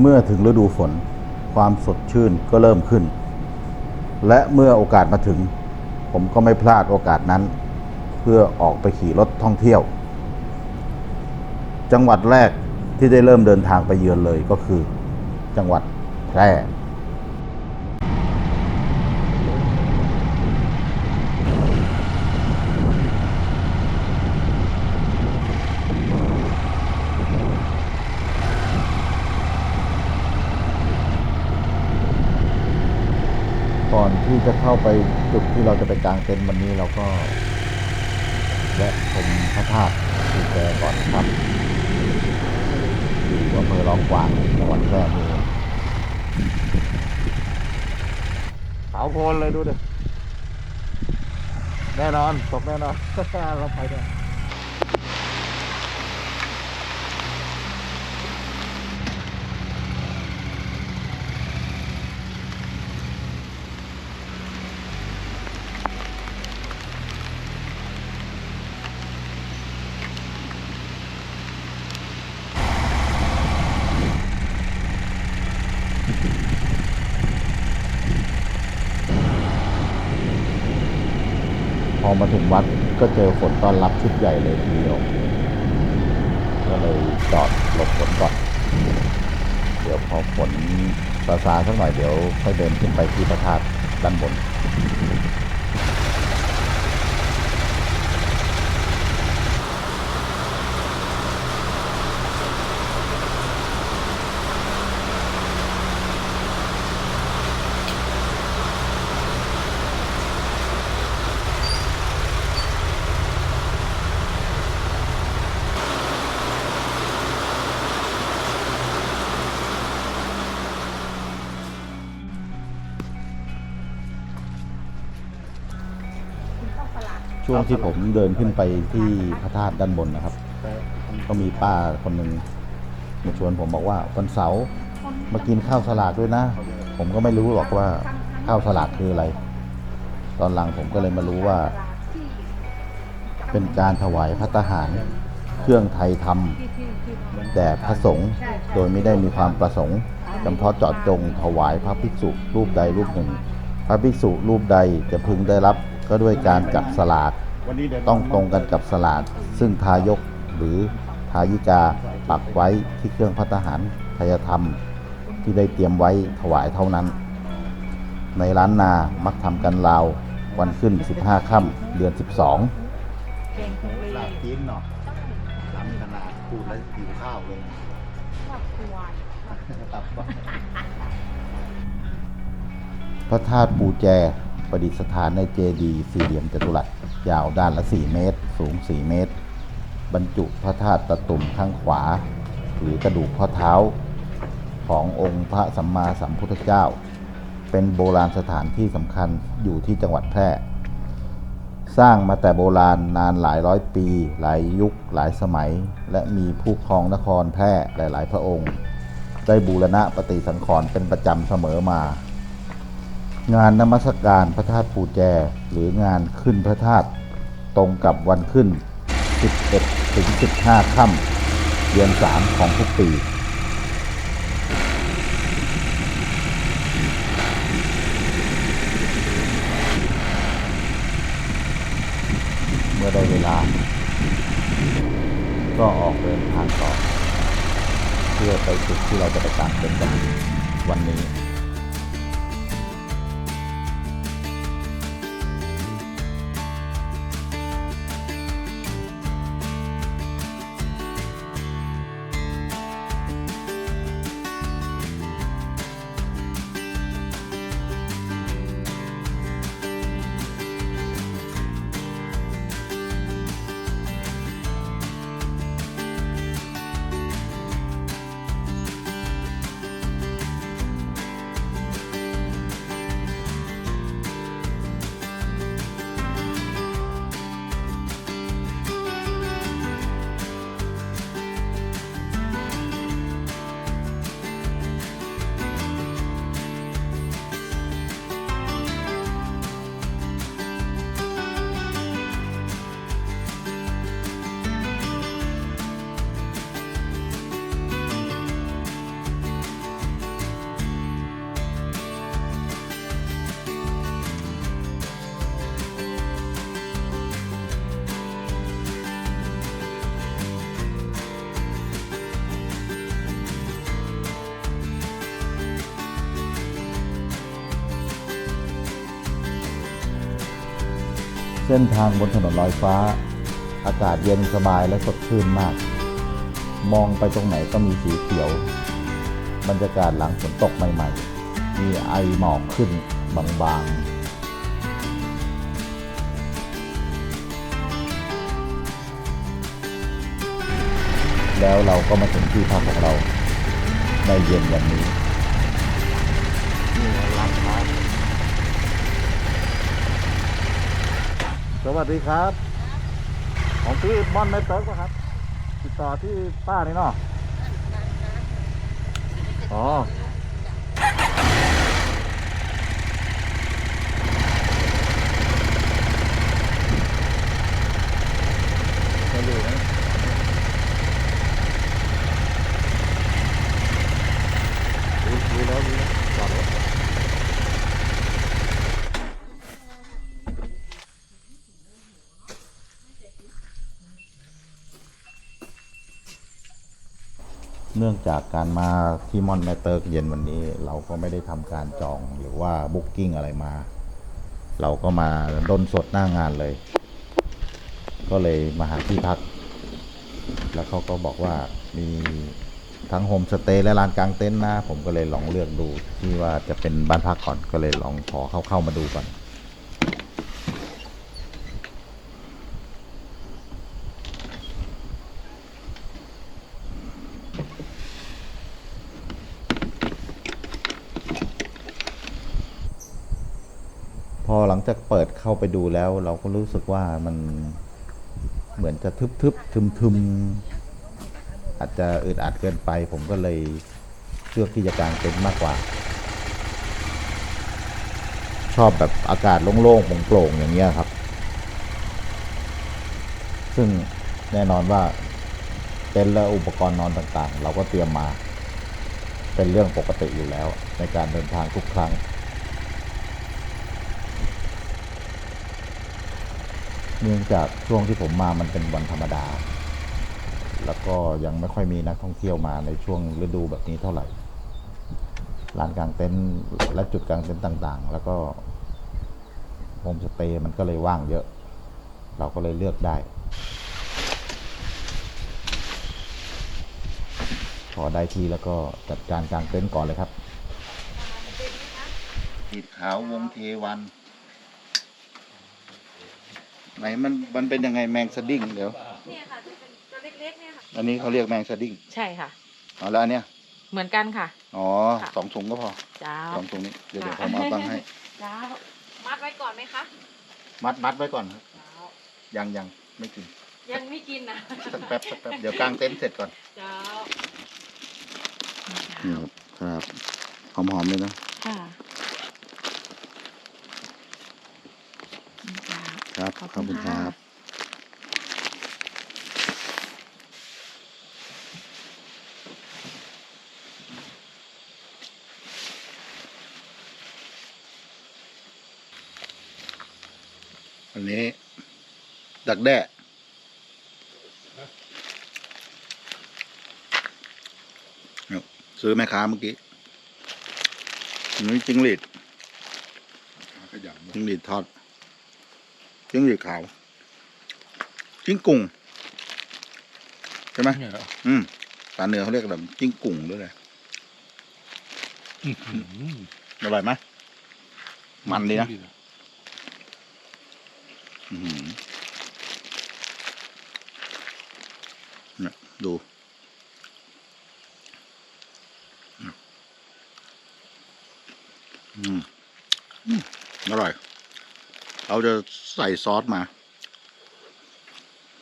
เมื่อถึงฤดูฝน ความสดชื่นก็เริ่มขึ้น และเมื่อโอกาสมาถึง ผมก็ไม่พลาดโอกาสนั้น เพื่อออกไปขี่รถท่องเที่ยว จังหวัดแรกที่ได้เริ่มเดินทางไปเยือนเลยก็คือ จังหวัดแพร่ ก่อนที่จะเข้าไปจุดที่เราจะไปกางเต็นท์วันนี้เราก็แวะชมพระธาตุภูแกก่อนครับอยู่อำเภอร้องกวางจังหวัดแพร่เองขาวโพลนเลยดูดิแน่นอนตกแน่นอนเราไปด้วย อมาถึงวัดก็เจอฝนต้อนรับชุดใหญ่เลยทีเดียว ก็เลยจอดหลบฝนก่อน เดี๋ยวพอฝนซาซาสักหน่อยเดี๋ยวค่อยเดินขึ้นไปที่พระธาตุด้านบน ช่วงที่ผมเดินขึ้นไปที่พระธาตุด้านบนนะครับ ก็มีป้าคนหนึ่งมาชวนผมบอกว่าวันเสาร์มากินข้าวสลากด้วยนะ ผมก็ไม่รู้หรอกว่าข้าวสลากคืออะไร ตอนหลังผมก็เลยมารู้ว่า เป็นการถวายพระทหารเครื่องไทยทำแด่พระสงฆ์โดยไม่ได้มีความประสงค์จำเพาะเจาะจงถวายพระภิกษุรูปใดรูปหนึ่ง พระภิกษุรูปใดจะพึงได้รับ ก็ด้วยการจับสลากต้องตรงกันกับสลากซึ่งทายกหรือทายิกาปักไว้ที่เครื่องพัฒหารทายธรรม ที่ได้เตรียมไว้ถวายเท่านั้น ในร้านนามักทำกันราววันขึ้น 15 ค่ำเดือน 12แกงทะเลลาบจีนเนาะล้ำขนาดพูดแล้วหิวข้าวเลยครอบครัวตับพระธาตุปูแจ ประดิษฐานในเจดีย์สี่เหลี่ยมจัตุรัสยาวด้านละ 4 เมตร สูง 4 เมตร บรรจุพระธาตุตะตุ่มข้างขวา หรือกระดูกข้อเท้า ขององค์พระสัมมาสัมพุทธเจ้า เป็นโบราณสถานที่สำคัญอยู่ที่จังหวัดแพร่ สร้างมาแต่โบราณนานหลายร้อยปี หลายยุคหลายสมัย และมีผู้ครองนครแพร่หลาย ๆ พระองค์ ได้บูรณะปฏิสังขรณ์เป็นประจำเสมอมา งานนมัสการพระธาตุปูแจ หรืองานขึ้นพระธาตุตรงกับวันขึ้น 11 ถึง 15 ค่ำเดือน 3 ของทุกปี เมื่อได้เวลา ก็ออกเดินทางต่อ เพื่อไปจุดที่เราจะไปกางเต็นกันวันนี้ เส้นทางบนถนนลอยฟ้า อากาศเย็นสบายและสดชื่นมาก มองไปตรงไหนก็มีสีเขียว บรรยากาศหลังฝนตกใหม่ ๆ มีไอหมอกขึ้นบางๆแล้วเราก็มาถึงที่พักของเราในเย็นวันนี้นี่ร้านค้า วัสดีครับ ของพี่บอนไม่เติร์กป่ะครับ ติดต่อที่ป้านี่เนาะอ๋อ จะอยู่ไหมรู้รู้แล้วรู้แล้วจอดรถเนื่องจากการมาที่มอนแมตเตอร์เย็นวันนี้ เราก็ไม่ได้ทำการจองหรือว่าบุ๊กกิ้งอะไรมา เราก็มาดนสดหน้างานเลย ก็เลยมาหาที่พัก แล้วเขาก็บอกว่ามีทั้งโฮมสเตย์และลานกลางเต็นท์นะ ผมก็เลยลองเลือกดูที่ว่าจะเป็นบ้านพักก่อนก็เลยลองขอเข้าเข้ามาดูก่อน พอหลังจากเปิดเข้าไปดูแล้ว เราก็รู้สึกว่ามันเหมือนจะทึบๆทึมๆอาจจะอึดอัดเกินไป ผมก็เลยเลือกที่จะกางเต็นท์มากกว่า ชอบแบบอากาศโล่งๆโปร่งๆอย่างเงี้ยครับ ซึ่งแน่นอนว่าเต็นท์และอุปกรณ์นอนต่างๆ เราก็เตรียมมา เป็นเรื่องปกติอยู่แล้วในการเดินทางทุกครั้ง เนื่องจากช่วงที่ผมมามันเป็นวันธรรมดา แล้วก็ยังไม่ค่อยมีนักท่องเที่ยวมาในช่วงฤดูแบบนี้เท่าไหร่ลานกลางเต็นท์และจุดกลางเต็นท์ต่างๆ แล้วก็โฮมสเตย์มันก็เลยว่างเยอะ เราก็เลยเลือกได้พอได้ทีแล้วก็จัดการกลางเต็นท์ก่อนเลยครับขีดขาววงเทวัน ไหนมันมันเป็นยังไงแมงสดิ้งเดี๋ยว เนี่ยค่ะจะเป็นตัวเล็กๆเนี่ยค่ะอันนี้เขาเรียกแมงสดิ้งใช่ค่ะ อ๋อแล้วอันเนี้ยเหมือนกันค่ะ อ๋อค่ะ สองถุงก็พอเจ้า สองถุงนี้เดี๋ยวเดี๋ยวผค่ะ มเอาตังค์ให้เจ้ามัดไว้ก่อนไหมคะมัดมัดไว้ก่อนครับเจ้ายังยังไม่กินยังไม่กินนะสักแป๊บสักแป๊บเดี๋ยวกางเต็นท์เสร็จก่อนเจ้านี่ครับครับหอมหอมๆเลยนะค่ะ ครับขอบขอบคุคุณณคค่ะรับอันนี้ ดักแด้เนี่ยซื้อแม่ค้าเมื่อกี้อันนี้จิ้งหรีดขยันจิ้งหรีดทอด จิ้งหรีดขาว จิ้งกุ่งใช่ไหมเนี่ยเหรออืมตาเหนือเขาเรียกแบบจิ้งกุ่งด้วยเลยอื้อหืออร่อยไหมมันดีนะ อื้อหือเนี่ยดูอืมอืมอร่อย เขาจะใส่ซอสมา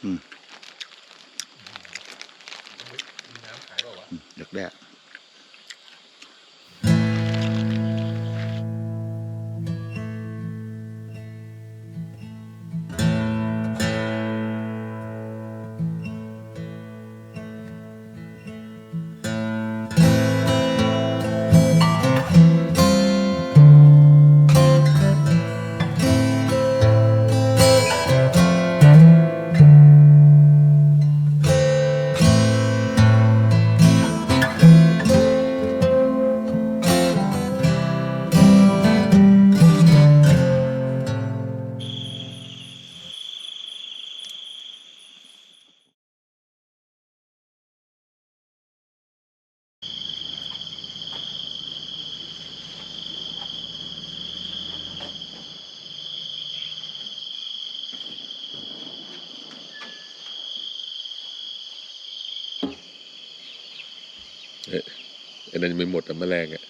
อืม อันนั้นยังไม่หมดแต่แมลงอะ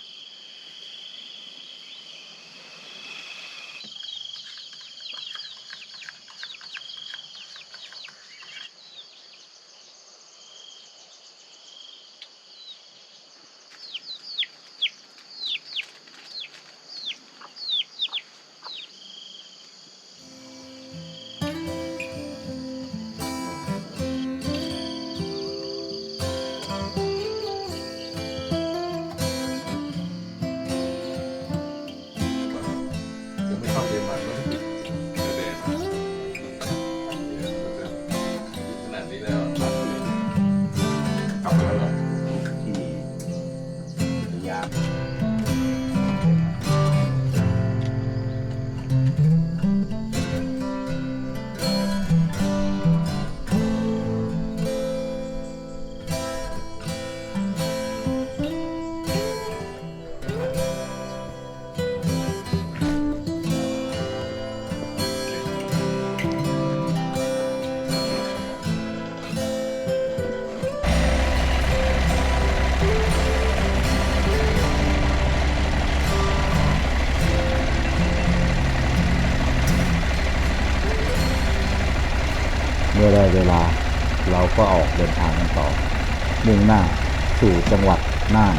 เราก็ออกเดินทางกันต่อ มุ่งหน้าสู่จังหวัดน่าน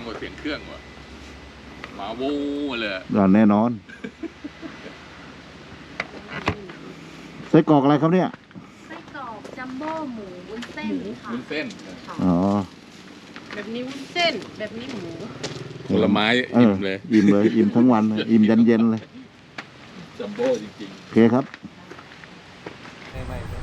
งกว่าเสียงเครื่องว่ะมาวูมาเลยอ่าแน่นอน ไส้กรอกอะไรครับเนี่ย ไส้กรอกจัมโบ้หมูวุ้นเส้นค่ะวุ้นเส้นค่ะอ๋อ แบบนี้วุ้นเส้น แบบนี้หมูผลไม้อิ่มเลยอิ่มเลย อิ่มทั้งวันเลยอิ่มเย็นเย็นเลยจัมโบ้จริงๆโอเคครับไม่ไม่ไม่